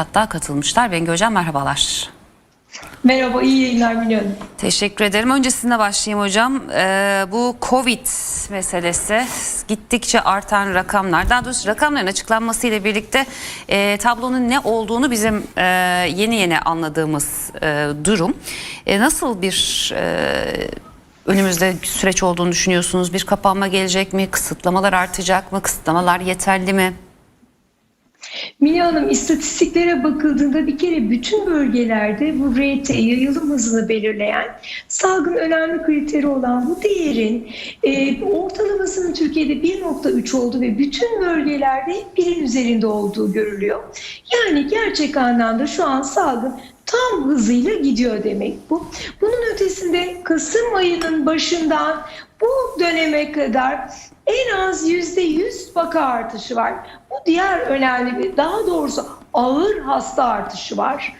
hatta katılmışlar. Bengi Hocam merhabalar. Merhaba, iyi yayınlar Hanım. Teşekkür ederim. Önce sizinle başlayayım hocam. Ee, bu Covid meselesi gittikçe artan rakamlar, daha doğrusu rakamların açıklanmasıyla birlikte e, tablonun ne olduğunu bizim e, yeni yeni anladığımız e, durum. E, nasıl bir e, önümüzde süreç olduğunu düşünüyorsunuz? Bir kapanma gelecek mi? Kısıtlamalar artacak mı? Kısıtlamalar yeterli mi? Mine Hanım istatistiklere bakıldığında bir kere bütün bölgelerde bu RT yayılım hızını belirleyen salgın önemli kriteri olan bu değerin e, ortalamasının Türkiye'de 1.3 olduğu ve bütün bölgelerde birin üzerinde olduğu görülüyor. Yani gerçek anlamda şu an salgın tam hızıyla gidiyor demek bu. Bunun ötesinde Kasım ayının başından bu döneme kadar en az yüzde yüz vaka artışı var. Bu diğer önemli bir, daha doğrusu ağır hasta artışı var.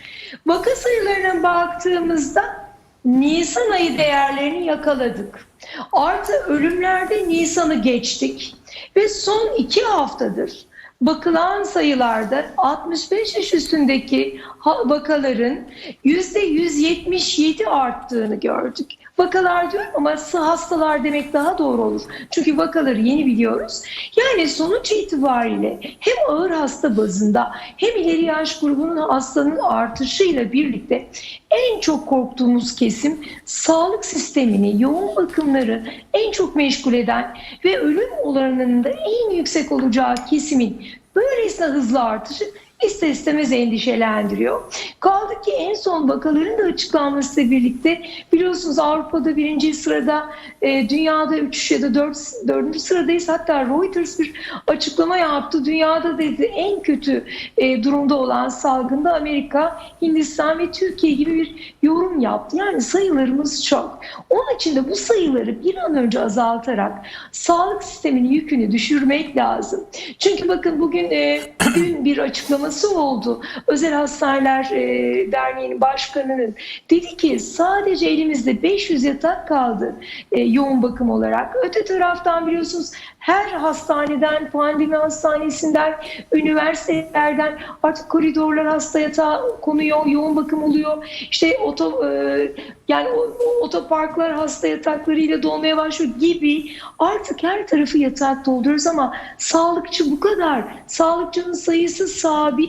Vaka sayılarına baktığımızda Nisan ayı değerlerini yakaladık. Artı ölümlerde Nisan'ı geçtik ve son iki haftadır bakılan sayılarda 65 yaş üstündeki vakaların %177 arttığını gördük. Vakalar diyorum ama hastalar demek daha doğru olur. Çünkü vakaları yeni biliyoruz. Yani sonuç itibariyle hem ağır hasta bazında hem ileri yaş grubunun hastanın artışıyla birlikte en çok korktuğumuz kesim sağlık sistemini, yoğun bakımları en çok meşgul eden ve ölüm oranının da en yüksek olacağı kesimin böylesine hızlı artışı ister istemez endişelendiriyor. Kaldı ki en son vakaların da açıklanmasıyla birlikte biliyorsunuz Avrupa'da birinci sırada, e, dünyada üç ya da dört, dördüncü sıradayız. Hatta Reuters bir açıklama yaptı. Dünyada dedi en kötü e, durumda olan salgında Amerika, Hindistan ve Türkiye gibi bir yorum yaptı. Yani sayılarımız çok. Onun için de bu sayıları bir an önce azaltarak sağlık sisteminin yükünü düşürmek lazım. Çünkü bakın bugün e, dün bir açıklaması oldu. Özel Hastaneler e, Derneği'nin başkanının dedi ki sadece elimizde 500 yatak kaldı e, yoğun bakım olarak. Öte taraftan biliyorsunuz her hastaneden, pandemi hastanesinden, üniversitelerden artık koridorlar hasta yatağı konuyor, yoğun bakım oluyor. İşte oto, e, yani otoparklar hasta yataklarıyla dolmaya başlıyor gibi artık her tarafı yatak dolduruyoruz ama sağlıkçı bu kadar. Sağlıkçının sayısı sabit.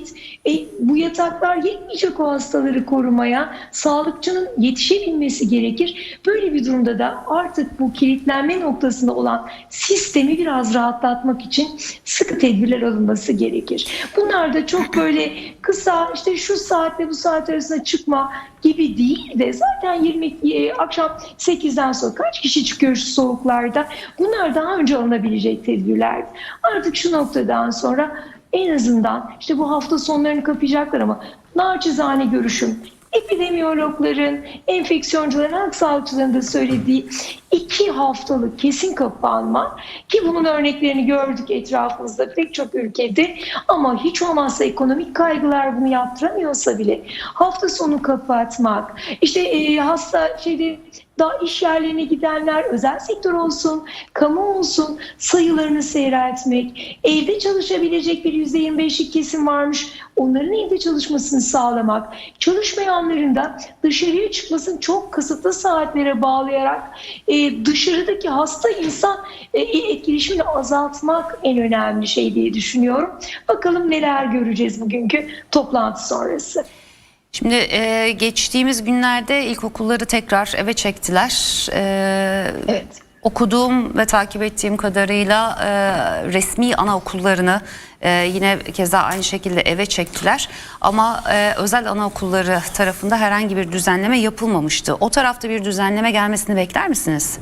E, bu yataklar yetmeyecek o hastaları korumaya. Sağlıkçının yetişebilmesi gerekir. Böyle bir durumda da artık bu kilitlenme noktasında olan sistemi biraz rahatlatmak için sıkı tedbirler alınması gerekir. Bunlar da çok böyle kısa işte şu saatle bu saat arasında çıkma gibi değil de zaten 20 e, akşam 8'den sonra kaç kişi çıkıyor şu soğuklarda? Bunlar daha önce alınabilecek tedbirler. Artık şu noktadan sonra en azından işte bu hafta sonlarını kapayacaklar ama naçizane görüşüm. Epidemiyologların, enfeksiyoncuların, halk sağlıkçıların da söylediği iki haftalık kesin kapanma ki bunun örneklerini gördük etrafımızda pek çok ülkede. Ama hiç olmazsa ekonomik kaygılar bunu yaptıramıyorsa bile hafta sonu kapatmak, işte e, hasta şeyde daha iş yerlerine gidenler özel sektör olsun, kamu olsun sayılarını seyreltmek, evde çalışabilecek bir %25'lik kesim varmış onların evde çalışmasını sağlamak, çalışmayanların da dışarıya çıkmasını çok kısıtlı saatlere bağlayarak e, dışarıdaki hasta insan e, etkileşimini azaltmak en önemli şey diye düşünüyorum. Bakalım neler göreceğiz bugünkü toplantı sonrası. Şimdi e, geçtiğimiz günlerde ilkokulları tekrar eve çektiler. E, Evet. Okuduğum ve takip ettiğim kadarıyla e, resmi anaokullarını e, yine keza aynı şekilde eve çektiler. Ama e, özel anaokulları tarafında herhangi bir düzenleme yapılmamıştı. O tarafta bir düzenleme gelmesini bekler misiniz?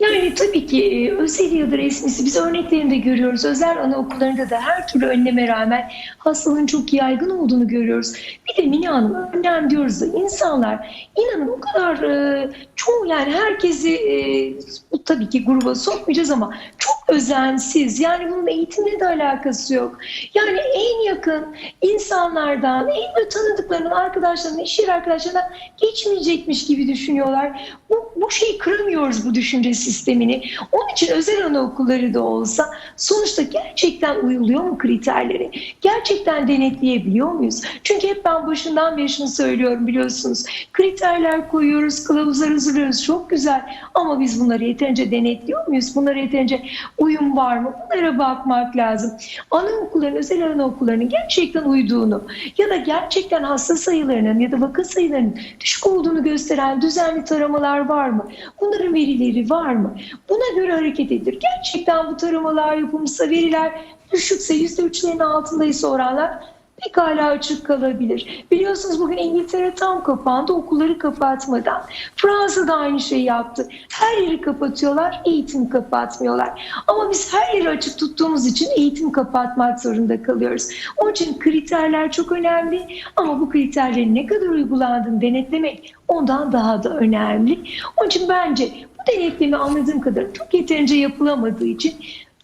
Yani tabii ki e, özel ya da resmisi biz örneklerinde görüyoruz. Özel anaokullarında da her türlü önleme rağmen hastalığın çok yaygın olduğunu görüyoruz. Bir de Mine Hanım önlem diyoruz da insanlar inanın o kadar e, çoğu yani herkesi e, tabii ki gruba sokmayacağız ama çok özensiz. Yani bunun eğitimle de alakası yok. Yani en yakın insanlardan, en böyle tanıdıklarının, arkadaşlarının, iş yeri arkadaşlarından geçmeyecekmiş gibi düşünüyorlar. Bu, bu şeyi kıramıyoruz bu düşünce sistemini. Onun için özel anaokulları da olsa sonuçta gerçekten uyuluyor mu kriterlere? Gerçekten denetleyebiliyor muyuz? Çünkü hep ben başından beri şunu söylüyorum biliyorsunuz. Kriterler koyuyoruz, kılavuzlar hazırlıyoruz. Çok güzel ama biz bunları yeterince denetliyor muyuz? Bunlara yeterince uyum var mı? Bunlara bakmak lazım. Anaokulların, özel anaokullarının gerçekten uyduğunu ya da gerçekten hasta sayılarının ya da vaka sayılarının düşük olduğunu gösteren düzenli taramalar var mı? Bunların verileri var? Buna göre hareket edilir. Gerçekten bu taramalar yapılmışsa veriler düşükse %3'lerin altındaysa oranlar pekala açık kalabilir. Biliyorsunuz bugün İngiltere tam kapandı okulları kapatmadan. Fransa da aynı şeyi yaptı. Her yeri kapatıyorlar, eğitim kapatmıyorlar. Ama biz her yeri açık tuttuğumuz için eğitim kapatmak zorunda kalıyoruz. Onun için kriterler çok önemli ama bu kriterlerin ne kadar uygulandığını denetlemek ondan daha da önemli. Onun için bence bu denetleme anladığım kadarıyla çok yeterince yapılamadığı için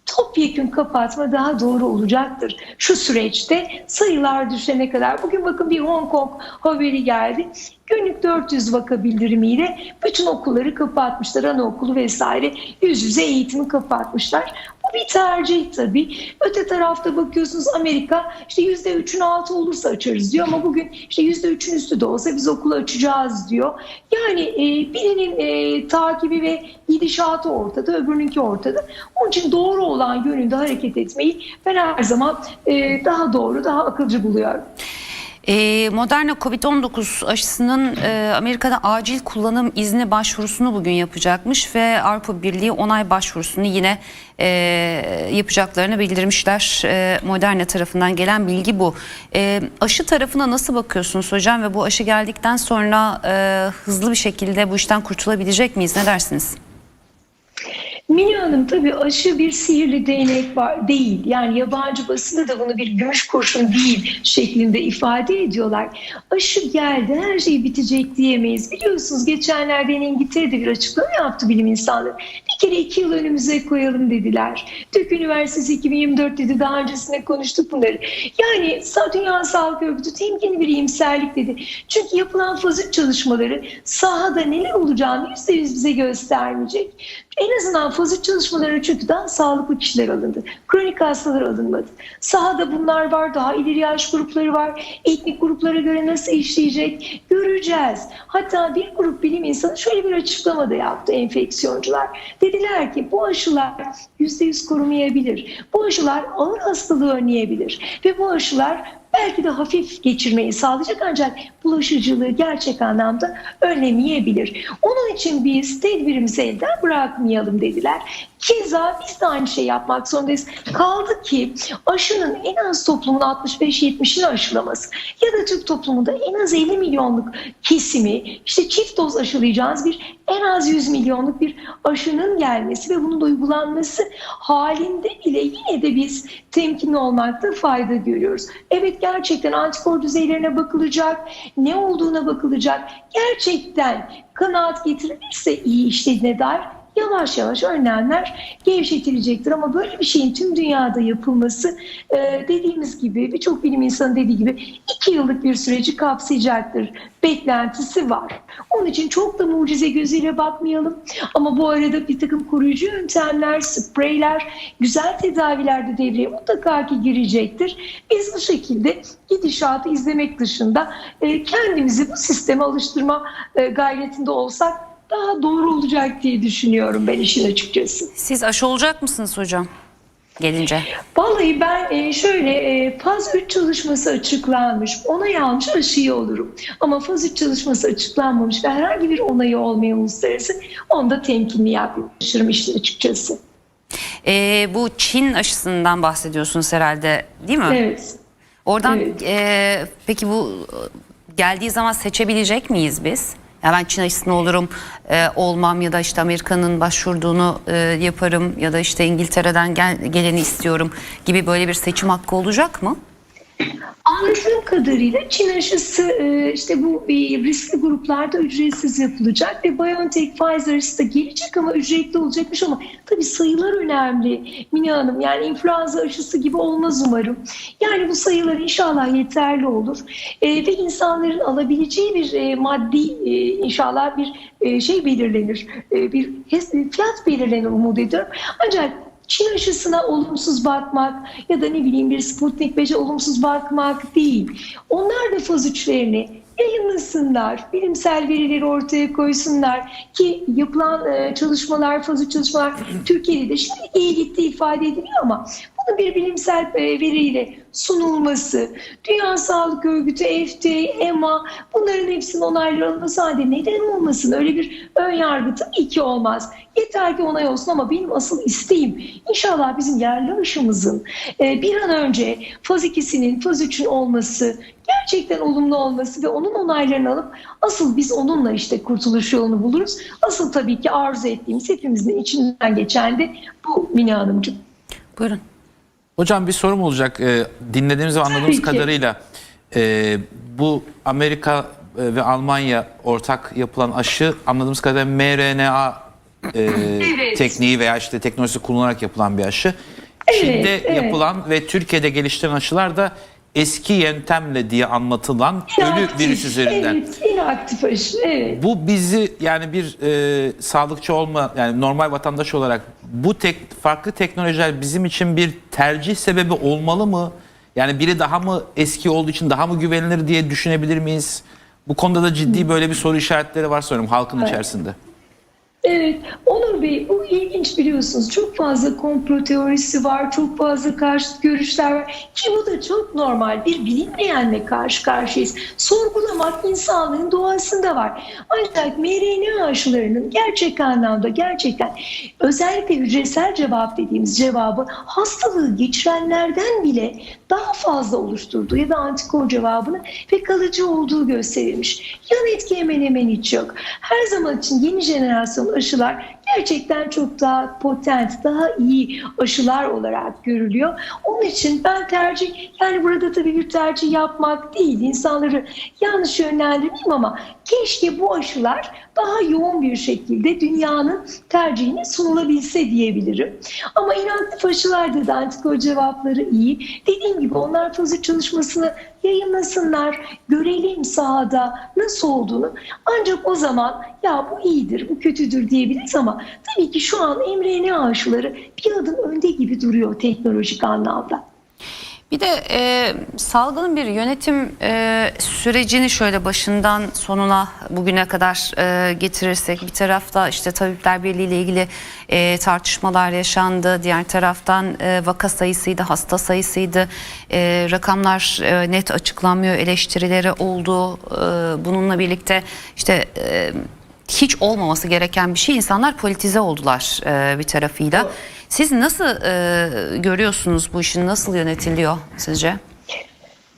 topyekun kapatma daha doğru olacaktır. Şu süreçte sayılar düşene kadar. Bugün bakın bir Hong Kong haberi geldi. Günlük 400 vaka bildirimiyle bütün okulları kapatmışlar. Anaokulu vesaire yüz yüze eğitimi kapatmışlar. Bu bir tercih tabii. Öte tarafta bakıyorsunuz Amerika işte %3'ün altı olursa açarız diyor ama bugün işte %3'ün üstü de olsa biz okulu açacağız diyor. Yani e, birinin e, takibi ve gidişatı ortada, öbürününki ortada. Onun için doğru olan yönünde hareket etmeyi ben her zaman e, daha doğru, daha akılcı buluyorum. E, Moderna Covid-19 aşısının e, Amerika'da acil kullanım izni başvurusunu bugün yapacakmış ve Avrupa Birliği onay başvurusunu yine e, yapacaklarını bildirmişler. E, Moderna tarafından gelen bilgi bu. E, aşı tarafına nasıl bakıyorsunuz hocam ve bu aşı geldikten sonra e, hızlı bir şekilde bu işten kurtulabilecek miyiz? Ne dersiniz? Mine Hanım tabii aşı bir sihirli değnek var, değil. Yani yabancı basında da bunu bir gümüş kurşun değil şeklinde ifade ediyorlar. Aşı geldi her şey bitecek diyemeyiz. Biliyorsunuz geçenlerde İngiltere'de bir açıklama yaptı bilim insanları. Bir kere iki yıl önümüze koyalım dediler. Türk Üniversitesi 2024 dedi daha öncesinde konuştuk bunları. Yani Dünya Sağlık Örgütü temkinli bir iyimserlik dedi. Çünkü yapılan faz üç çalışmaları sahada neler olacağını %100 bize göstermeyecek. En azından faz üç çalışmaları çünkü daha sağlıklı kişiler alındı. Kronik hastalar alınmadı. Sahada bunlar var, daha ileri yaş grupları var. Etnik gruplara göre nasıl işleyecek göreceğiz. Hatta bir grup bilim insanı şöyle bir açıklama da yaptı enfeksiyoncular. Dediler ki bu aşılar %100 korumayabilir. Bu aşılar ağır hastalığı önleyebilir. Ve bu aşılar belki de hafif geçirmeyi sağlayacak ancak bulaşıcılığı gerçek anlamda önlemeyebilir. Onun için biz tedbirimizi elden bırakmayalım dediler. Keza biz de aynı şey yapmak zorundayız. Kaldı ki aşının en az toplumun 65-70'ini aşılaması ya da Türk toplumunda en az 50 milyonluk kesimi işte çift doz aşılayacağız bir en az 100 milyonluk bir aşının gelmesi ve bunun uygulanması halinde bile yine de biz temkinli olmakta fayda görüyoruz. Evet gerçekten antikor düzeylerine bakılacak, ne olduğuna bakılacak. Gerçekten kanaat getirilirse iyi işlediğine dair yavaş yavaş önlemler gevşetilecektir. Ama böyle bir şeyin tüm dünyada yapılması e, dediğimiz gibi birçok bilim insanı dediği gibi iki yıllık bir süreci kapsayacaktır. Beklentisi var. Onun için çok da mucize gözüyle bakmayalım. Ama bu arada bir takım koruyucu yöntemler, spreyler, güzel tedaviler de devreye mutlaka ki girecektir. Biz bu şekilde gidişatı izlemek dışında e, kendimizi bu sisteme alıştırma e, gayretinde olsak daha doğru olacak diye düşünüyorum ben işin açıkçası. Siz aşı olacak mısınız hocam gelince? Vallahi ben e, şöyle e, faz 3 çalışması açıklanmış. Onay almış aşıyı olurum. Ama faz 3 çalışması açıklanmamış ve herhangi bir onayı olmayan uluslararası onda temkinli yaklaşırım işin açıkçası. E, bu Çin aşısından bahsediyorsunuz herhalde değil mi? Evet. Oradan Evet. e, peki bu e, geldiği zaman seçebilecek miyiz biz? Ya ben Çin aşısına olurum, e, olmam ya da işte Amerika'nın başvurduğunu e, yaparım ya da işte İngiltere'den gel, geleni istiyorum gibi böyle bir seçim hakkı olacak mı? Anladığım kadarıyla Çin aşısı e, işte bu e, riskli gruplarda ücretsiz yapılacak ve BioNTech Pfizer aşısı da gelecek ama ücretli olacakmış ama tabii sayılar önemli Mine Hanım. Yani influenza aşısı gibi olmaz umarım. Yani bu sayılar inşallah yeterli olur E, ve insanların alabileceği bir maddi inşallah bir şey belirlenir. Bir fiyat belirlenir umut ediyorum. Ancak Çin aşısına olumsuz bakmak ya da ne bileyim bir Sputnik 5'e olumsuz bakmak değil. Onlar da faz 3'lerini yayınlasınlar, bilimsel verileri ortaya koysunlar ki yapılan e, çalışmalar, faz 3 çalışmalar Türkiye'de de şimdi iyi gittiği ifade ediliyor ama bunun bir bilimsel e, veriyle sunulması, Dünya Sağlık Örgütü, FDA, EMA bunların hepsinin onayları alınması halde neden olmasın? Öyle bir ön yargı tabii ki olmaz. Yeter ki onay olsun ama benim asıl isteğim inşallah bizim yerli aşımızın e, bir an önce faz 2'sinin faz 3'ün olması gerçekten olumlu olması ve onun onaylarını alıp asıl biz onunla işte kurtuluş yolunu buluruz. Asıl tabii ki arzu ettiğimiz hepimizin içinden geçen de bu Mine Hanımcığım. Buyurun. Hocam bir sorum olacak. Ee, dinlediğimiz ve anladığımız kadarıyla e, bu Amerika e, ve Almanya ortak yapılan aşı anladığımız kadarıyla mRNA e, Evet. tekniği veya işte teknolojisi kullanarak yapılan bir aşı. Evet, Çin'de evet. yapılan ve Türkiye'de geliştirilen aşılar da eski yöntemle diye anlatılan ölü İnaktif, virüs üzerinden. Evet, inaktif aşı. Evet. Bu bizi yani bir e, sağlıkçı olma yani normal vatandaş olarak bu tek farklı teknolojiler bizim için bir tercih sebebi olmalı mı? Yani biri daha mı eski olduğu için daha mı güvenilir diye düşünebilir miyiz? Bu konuda da ciddi böyle bir soru işaretleri var sanırım halkın içerisinde. Evet, Onur Bey bu ilginç biliyorsunuz. Çok fazla komplo teorisi var, çok fazla karşıt görüşler var. Ki bu da çok normal. Bir bilinmeyenle karşı karşıyayız. Sorgulamak insanlığın doğasında var. Ancak mRNA aşılarının gerçek anlamda gerçekten özellikle hücresel cevap dediğimiz cevabı hastalığı geçirenlerden bile daha fazla oluşturduğu ya da antikor cevabını ve kalıcı olduğu gösterilmiş. Yan etki hemen hemen hiç yok. Her zaman için yeni jenerasyon aşılar gerçekten çok daha potent, daha iyi aşılar olarak görülüyor. Onun için ben tercih, yani burada tabii bir tercih yapmak değil, insanları yanlış yönlendirmeyeyim ama keşke bu aşılar daha yoğun bir şekilde dünyanın tercihine sunulabilse diyebilirim. Ama inaktif aşılarda da antikor cevapları iyi. Dediğim gibi onlar fazla çalışmasını yayınlasınlar, görelim sahada nasıl olduğunu. Ancak o zaman ya bu iyidir, bu kötüdür diyebiliriz ama tabii ki şu an mRNA aşıları bir adım önde gibi duruyor teknolojik anlamda. Bir de e, salgının bir yönetim e, sürecini şöyle başından sonuna bugüne kadar e, getirirsek bir tarafta işte Tabipler Birliği ile ilgili e, tartışmalar yaşandı. Diğer taraftan e, vaka sayısıydı, hasta sayısıydı. E, rakamlar e, net açıklanmıyor eleştirileri oldu. E, bununla birlikte işte e, hiç olmaması gereken bir şey insanlar politize oldular e, bir tarafıyla. Siz nasıl e, görüyorsunuz bu işin nasıl yönetiliyor sizce?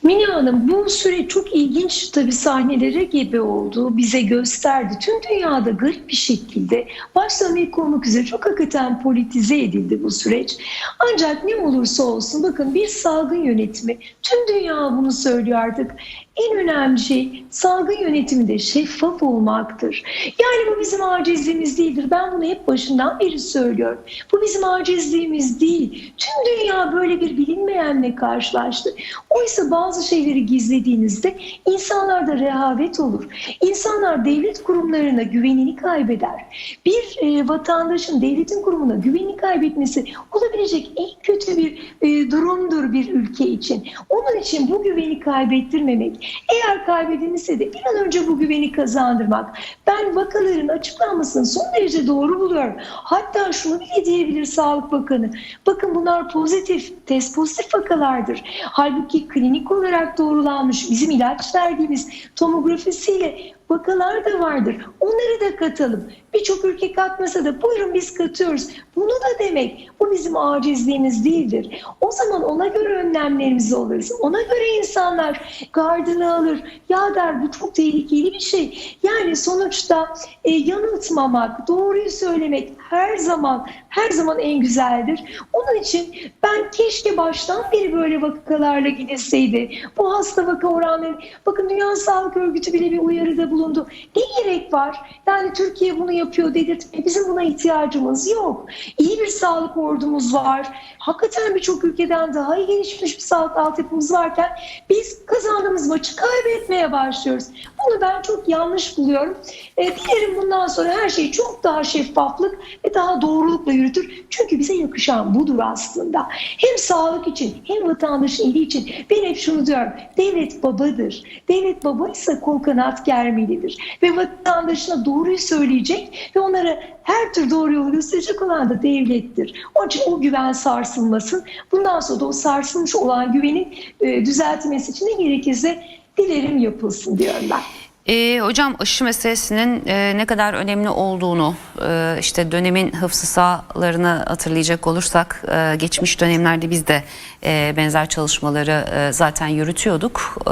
Mine Hanım bu süre çok ilginç tabii sahnelere gebe oldu. Bize gösterdi. Tüm dünyada garip bir şekilde başta Amerika olmak üzere çok hakikaten politize edildi bu süreç. Ancak ne olursa olsun bakın bir salgın yönetimi tüm dünya bunu söylüyor artık. En önemli şey salgın yönetiminde şeffaf olmaktır. Yani bu bizim acizliğimiz değildir. Ben bunu hep başından beri söylüyorum. Bu bizim acizliğimiz değil. Tüm dünya böyle bir bilinmeyenle karşılaştı. Oysa bazı şeyleri gizlediğinizde insanlarda rehavet olur. İnsanlar devlet kurumlarına güvenini kaybeder. Bir e, vatandaşın devletin kurumuna güvenini kaybetmesi olabilecek en kötü bir e, durumdur bir ülke için. Onun için bu güveni kaybettirmemek, eğer kaybedilmişse de bir an önce bu güveni kazandırmak. Ben vakaların açıklanmasını son derece doğru buluyorum. Hatta şunu bile diyebilir Sağlık Bakanı. Bakın bunlar pozitif, test pozitif vakalardır. Halbuki klinik olarak doğrulanmış bizim ilaç verdiğimiz tomografisiyle vakalar da vardır. Onları da katalım. Birçok ülke katmasa da buyurun biz katıyoruz. Bunu da demek bu bizim acizliğimiz değildir. O zaman ona göre önlemlerimizi alırız. Ona göre insanlar gardını alır. Ya der bu çok tehlikeli bir şey. Yani sonuçta e, yanıltmamak, doğruyu söylemek her zaman her zaman en güzeldir. Onun için ben keşke baştan beri böyle vakalarla gidilseydi. Bu hasta vaka oranları, bakın Dünya Sağlık Örgütü bile bir uyarıda bulundu. Ne gerek var? Yani Türkiye bunu yapıyor dedirtmeye. Bizim buna ihtiyacımız yok. İyi bir sağlık ordumuz var. Hakikaten birçok ülkeden daha iyi gelişmiş bir sağlık altyapımız varken biz kazandığımız maçı kaybetmeye başlıyoruz. Bunu ben çok yanlış buluyorum. E, dilerim bundan sonra her şey çok daha şeffaflık ve daha doğrulukla yürütür. Çünkü bize yakışan budur aslında. Hem sağlık için hem vatandaşın iyiliği için ben hep şunu diyorum. Devlet babadır. Devlet babaysa kol kanat germelidir. Ve vatandaşına doğruyu söyleyecek ve onlara her tür doğru yolu gösterecek olan da devlettir. Onun için o güven sarsılmasın. Bundan sonra da o sarsılmış olan güvenin e, düzeltilmesi için ne gerekirse dilerim yapılsın diyorum ben. Ee, hocam aşı meselesinin e, ne kadar önemli olduğunu e, işte dönemin hıfzı sahalarını hatırlayacak olursak e, geçmiş dönemlerde biz de e, benzer çalışmaları e, zaten yürütüyorduk. E,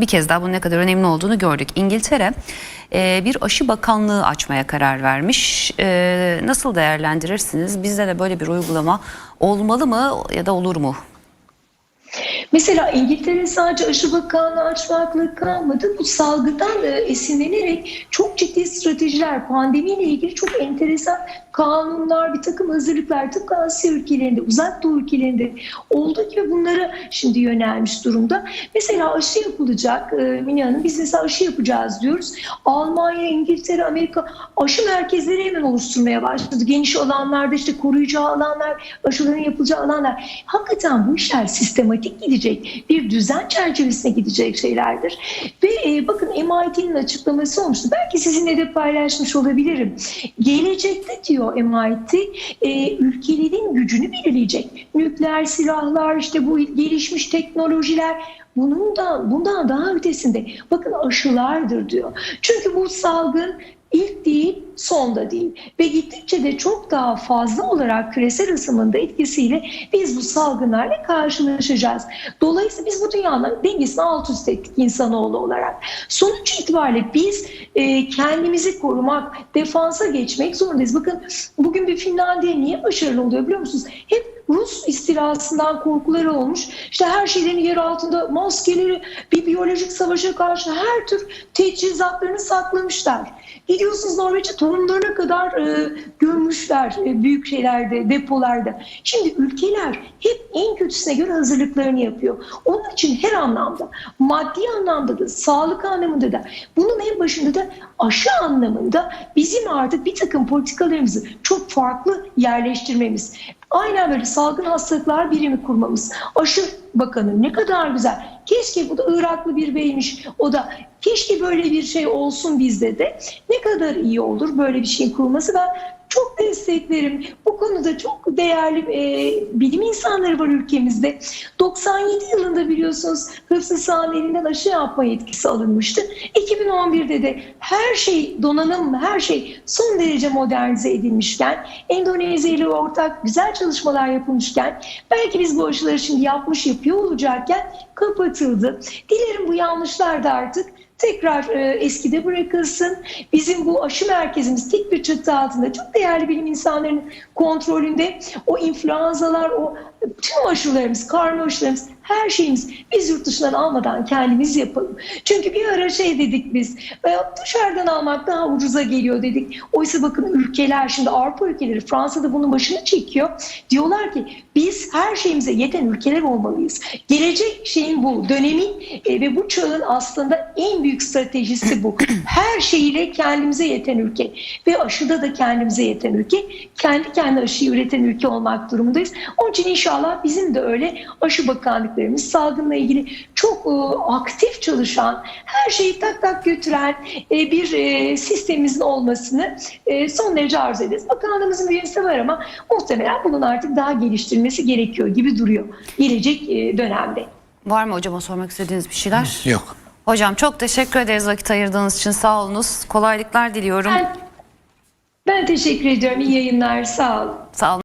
bir kez daha bunun ne kadar önemli olduğunu gördük. İngiltere e, bir aşı bakanlığı açmaya karar vermiş. E, nasıl değerlendirirsiniz? Bizde de böyle bir uygulama olmalı mı ya da olur mu? Mesela İngiltere sadece aşı bakanlığı açmakla kalmadı. Bu salgından e, esinlenerek çok ciddi stratejiler, pandemiyle ilgili çok enteresan kanunlar, bir takım hazırlıklar tıpkı Asya ülkelerinde, uzak doğu ülkelerinde olduğu gibi bunlara şimdi yönelmiş durumda. Mesela aşı yapılacak, e, Mine Hanım biz mesela aşı yapacağız diyoruz. Almanya, İngiltere, Amerika aşı merkezleri hemen oluşturmaya başladı. Geniş alanlarda işte koruyucu alanlar, aşıların yapılacağı alanlar. Hakikaten bu işler sistematik gidecek, bir düzen çerçevesine gidecek şeylerdir. Ve e, bakın MIT'nin açıklaması olmuştu. Belki sizinle de paylaşmış olabilirim. Gelecekte diyor MIT, e, ülkelerin gücünü belirleyecek. Nükleer silahlar, işte bu gelişmiş teknolojiler bunun da bundan daha ötesinde bakın aşılardır diyor. Çünkü bu salgın ilk değil son da değil ve gittikçe de çok daha fazla olarak küresel ısınmanın da etkisiyle biz bu salgınlarla karşılaşacağız. Dolayısıyla biz bu dünyanın dengesini alt üst ettik insanoğlu olarak. Sonuç itibariyle biz e, kendimizi korumak, defansa geçmek zorundayız. Bakın bugün bir Finlandiya niye başarılı oluyor biliyor musunuz? Hep Rus istilasından korkuları olmuş. İşte her şeylerin yer altında maskeleri, bir biyolojik savaşa karşı her tür teçhizatlarını saklamışlar. Gidiyorsunuz Norveç'e tohumlarına kadar e, gömmüşler e, büyük şeylerde, depolarda. Şimdi ülkeler hep en kötüsüne göre hazırlıklarını yapıyor. Onun için her anlamda, maddi anlamda da, sağlık anlamında da, bunun en başında da aşı anlamında bizim artık bir takım politikalarımızı çok farklı yerleştirmemiz. Aynen böyle salgın hastalıklar birimi kurmamız. Aşı bakanı ne kadar güzel. Keşke bu da Iraklı bir beymiş. O da keşke böyle bir şey olsun bizde de. Ne kadar iyi olur böyle bir şeyin kurulması. Ben çok desteklerim. Bu konuda çok değerli e, bilim insanları var ülkemizde. 97 yılında biliyorsunuz Hıfzı Sağ'ın elinden aşı yapma yetkisi alınmıştı. 2011'de de her şey donanım, her şey son derece modernize edilmişken, Endonezya ile ortak güzel çalışmalar yapılmışken, belki biz bu aşıları şimdi yapmış yapıyor olacakken kapatıldı. Dilerim bu yanlışlar da artık tekrar e, eskide bırakılsın. Bizim bu aşı merkezimiz tek bir çatı altında çok değerli bilim insanlarının kontrolünde o influenzalar, o tüm aşılarımız, karma aşılarımız, her şeyimiz biz yurt dışından almadan kendimiz yapalım. Çünkü bir ara şey dedik biz, e, dışarıdan almak daha ucuza geliyor dedik. Oysa bakın ülkeler, şimdi Avrupa ülkeleri, Fransa'da bunun başını çekiyor. Diyorlar ki biz her şeyimize yeten ülkeler olmalıyız. Gelecek şeyin bu, dönemin e, ve bu çağın aslında en büyük stratejisi bu. Her şeyiyle kendimize yeten ülke ve aşıda da kendimize yeten ülke. Kendi kendi aşıyı üreten ülke olmak durumundayız. Onun için inşallah bizim de öyle aşı bakanlıklarımız salgınla ilgili çok e, aktif çalışan, her şeyi tak tak götüren e, bir e, sistemimizin olmasını son derece arzu ederiz. Bakanlığımızın bir üyesi var ama muhtemelen bunun artık daha geliştirilmesi gerekiyor gibi duruyor gelecek dönemde. Var mı hocama sormak istediğiniz bir şeyler? Yok. Hocam çok teşekkür ederiz vakit ayırdığınız için sağ olunuz. Kolaylıklar diliyorum. Ben, ben teşekkür ediyorum. İyi yayınlar. Sağ olun. Sağ olun.